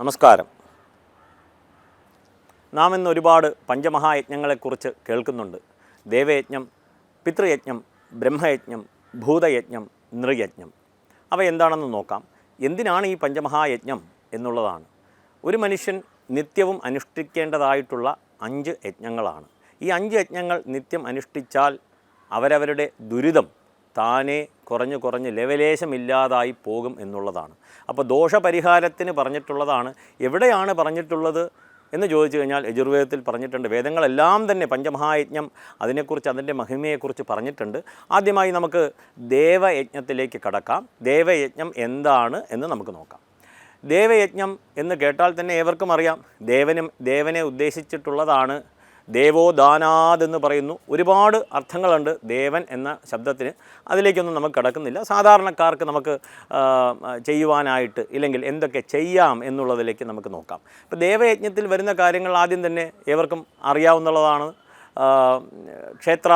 നമസ്കാരം. നാം ഇന്ന് ഒരുപാട് പഞ്ചമഹായജ്ഞങ്ങളെക്കുറിച്ച് കേൾക്കുന്നുണ്ട്. ദേവയജ്ഞം പിതൃയജ്ഞം ബ്രഹ്മയജ്ഞം ഭൂതയജ്ഞം നൃയജ്ഞം. അവ എന്താണെന്ന് നോക്കാം. എന്തിനാണ് ഈ പഞ്ചമഹായജ്ഞം എന്നുള്ളതാണ്. ഒരു മനുഷ്യൻ നിത്യവും അനുഷ്ഠിക്കേണ്ടതായിട്ടുള്ള അഞ്ച് യജ്ഞങ്ങളാണ്. ഈ അഞ്ച് യജ്ഞങ്ങൾ നിത്യം അനുഷ്ഠിച്ചാൽ അവരവരുടെ ദുരിതം താനെ കുറഞ്ഞു കുറഞ്ഞ് ലെവലേശമില്ലാതായി പോകും എന്നുള്ളതാണ്. അപ്പോൾ ദോഷപരിഹാരത്തിന് പറഞ്ഞിട്ടുള്ളതാണ്. എവിടെയാണ് പറഞ്ഞിട്ടുള്ളത് എന്ന് ചോദിച്ചു കഴിഞ്ഞാൽ യജുർവേദത്തിൽ പറഞ്ഞിട്ടുണ്ട്. വേദങ്ങളെല്ലാം തന്നെ പഞ്ചമഹായജ്ഞം അതിനെക്കുറിച്ച് അതിന്റെ മഹിമയെക്കുറിച്ച് പറഞ്ഞിട്ടുണ്ട്. ആദ്യമായി നമുക്ക് ദേവയജ്ഞത്തിലേക്ക് കടക്കാം. ദേവയജ്ഞം എന്താണ് എന്ന് നമുക്ക് നോക്കാം. ദേവയജ്ഞം എന്ന് കേട്ടാൽ തന്നെ ഏവർക്കും അറിയാം. ദേവനും ദേവനെ ഉദ്ദേശിച്ചിട്ടുള്ളതാണ് ദേവോദാനാദ് എന്ന് പറയുന്നു. ഒരുപാട് അർത്ഥങ്ങളുണ്ട് ദേവൻ എന്ന ശബ്ദത്തിന്. അതിലേക്കൊന്നും നമുക്ക് കടക്കുന്നില്ല. സാധാരണക്കാർക്ക് നമുക്ക് ചെയ്യുവാനായിട്ട് ഇല്ലെങ്കിൽ എന്തൊക്കെ ചെയ്യാം എന്നുള്ളതിലേക്ക് നമുക്ക് നോക്കാം. ഇപ്പോൾ ദേവയജ്ഞത്തിൽ വരുന്ന കാര്യങ്ങൾ ആദ്യം തന്നെ ഏവർക്കും അറിയാവുന്നതാണ്. ക്ഷേത്ര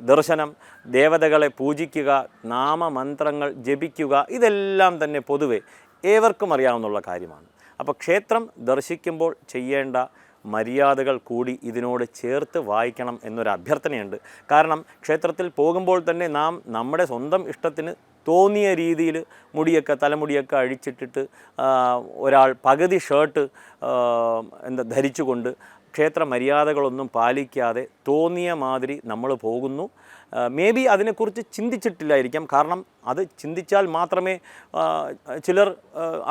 ദർശനം ദേവതകളെ പൂജിക്കുക നാമമന്ത്രങ്ങൾ ജപിക്കുക ഇതെല്ലാം തന്നെ പൊതുവെ ഏവർക്കും അറിയാവുന്ന കാര്യമാണ്. അപ്പോൾ ക്ഷേത്രം ദർശിക്കുമ്പോൾ ചെയ്യേണ്ട മര്യാദകൾ കൂടി ഇതിനോട് ചേർത്ത് വായിക്കണം എന്നൊരു അഭ്യർത്ഥനയുണ്ട്. കാരണം ക്ഷേത്രത്തിൽ പോകുമ്പോൾ തന്നെ നാം നമ്മുടെ സ്വന്തം ഇഷ്ടത്തിന് തോന്നിയ രീതിയിൽ മുടിയൊക്കെ തലമുടിയൊക്കെ അഴിച്ചിട്ടിട്ട് ഒരാൾ പകുതി ഷർട്ട് എന്താ ധരിച്ചുകൊണ്ട് ക്ഷേത്ര മര്യാദകളൊന്നും പാലിക്കാതെ തോന്നിയ മാതിരി നമ്മൾ പോകുന്നു. മേ ബി അതിനെക്കുറിച്ച് ചിന്തിച്ചിട്ടില്ലായിരിക്കാം. കാരണം അത് ചിന്തിച്ചാൽ മാത്രമേ ചിലർ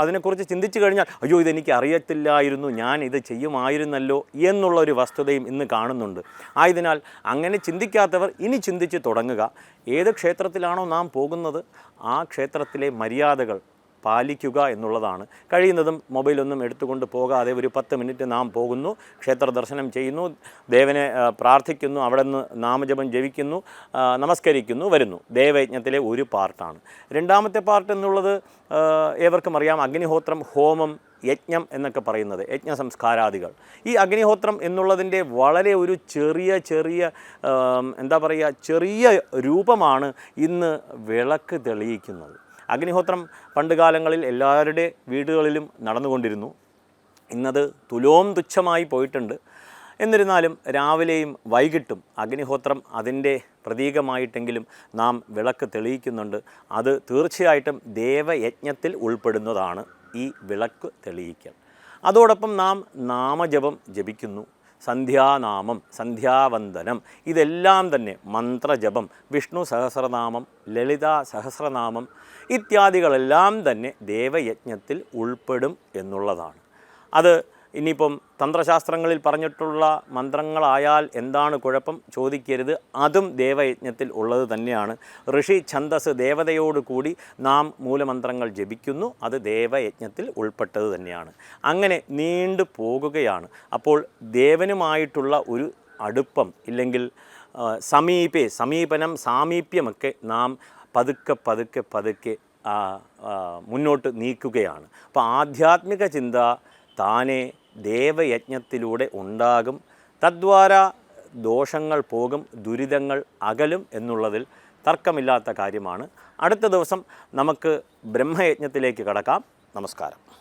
അതിനെക്കുറിച്ച് ചിന്തിച്ചു കഴിഞ്ഞാൽ അയ്യോ ഇതെനിക്ക് അറിയത്തില്ലായിരുന്നു ഞാൻ ഇത് ചെയ്യുമായിരുന്നല്ലോ എന്നുള്ളൊരു വസ്തുതയും ഇന്ന് കാണുന്നുണ്ട്. ആയതിനാൽ അങ്ങനെ ചിന്തിക്കാത്തവർ ഇനി ചിന്തിച്ച് തുടങ്ങുക. ഏത് ക്ഷേത്രത്തിലാണോ നാം പോകുന്നത് ആ ക്ഷേത്രത്തിലെ മര്യാദകൾ പാലിക്കുക എന്നുള്ളതാണ്. കഴിയുന്നതും മൊബൈലൊന്നും എടുത്തുകൊണ്ട് പോകാതെ ഒരു പത്ത് മിനിറ്റ് നാം പോകുന്നു ക്ഷേത്ര ദർശനം ചെയ്യുന്നു ദേവനെ പ്രാർത്ഥിക്കുന്നു അവിടെ നിന്ന് നാമജപം ജപിക്കുന്നു നമസ്കരിക്കുന്നു വരുന്നു. ദേവയജ്ഞത്തിലെ ഒരു പാർട്ടാണ്. രണ്ടാമത്തെ പാർട്ട് എന്നുള്ളത് ഏവർക്കും അറിയാം അഗ്നിഹോത്രം ഹോമം യജ്ഞം എന്നൊക്കെ പറയുന്നത് യജ്ഞ സംസ്കാരാദികൾ. ഈ അഗ്നിഹോത്രം എന്നുള്ളതിന്റെ വളരെ ഒരു ചെറിയ ചെറിയ എന്താ പറയുക ചെറിയ രൂപമാണ് ഇന്ന് വിളക്ക് തെളിയിക്കുന്നത്. അഗ്നിഹോത്രം പണ്ട് കാലങ്ങളിൽ എല്ലാവരുടെ വീടുകളിലും നടന്നുകൊണ്ടിരുന്നു. ഇന്നത് തുലോം തുച്ഛമായി പോയിട്ടുണ്ട്. എന്നിരുന്നാലും രാവിലെയും വൈകിട്ടും അഗ്നിഹോത്രം അതിന്റെ പ്രതീകമായിട്ടെങ്കിലും നാം വിളക്ക് തെളിയിക്കുന്നുണ്ട്. അത് തീർച്ചയായിട്ടും ദേവയജ്ഞത്തിൽ ഉൾപ്പെടുന്നതാണ് ഈ വിളക്ക് തെളിയിക്കൽ. അതോടൊപ്പം നാം നാമജപം ജപിക്കുന്നു. സന്ധ്യാനാമം സന്ധ്യാവന്ദനം ഇതെല്ലാം തന്നെ മന്ത്രജപം വിഷ്ണു സഹസ്രനാമം ലളിതാ സഹസ്രനാമം ഇത്യാദികളെല്ലാം തന്നെ ദേവയജ്ഞത്തിൽ ഉൾപ്പെടും എന്നുള്ളതാണ്. അത് ഇനിയിപ്പം തന്ത്രശാസ്ത്രങ്ങളിൽ പറഞ്ഞിട്ടുള്ള മന്ത്രങ്ങളായാൽ എന്താണ് കുഴപ്പം ചോദിക്കരുത്. അതും ദേവയജ്ഞത്തിൽ ഉള്ളത് തന്നെയാണ്. ഋഷി ഛന്ദസ് ദേവതയോടുകൂടി നാം മൂലമന്ത്രങ്ങൾ ജപിക്കുന്നു. അത് ദേവയജ്ഞത്തിൽ ഉൾപ്പെട്ടത് തന്നെയാണ്. അങ്ങനെ നീണ്ടു പോകുകയാണ്. അപ്പോൾ ദേവനുമായിട്ടുള്ള ഒരു അടുപ്പം ഇല്ലെങ്കിൽ സമീപെ സമീപേ സമീപനം സാമീപ്യമൊക്കെ നാം പതുക്കെ പതുക്കെ പതുക്കെ മുന്നോട്ട് നീക്കുകയാണ്. അപ്പോൾ ആധ്യാത്മിക ചിന്ത താനെ ദേവയജ്ഞത്തിലൂടെ ഉണ്ടാകും. തദ്വാര ദോഷങ്ങൾ പോകും ദുരിതങ്ങൾ അകലും എന്നുള്ളതിൽ തർക്കമില്ലാത്ത കാര്യമാണ്. അടുത്ത ദിവസം നമുക്ക് ബ്രഹ്മയജ്ഞത്തിലേക്ക് കടക്കാം. നമസ്കാരം.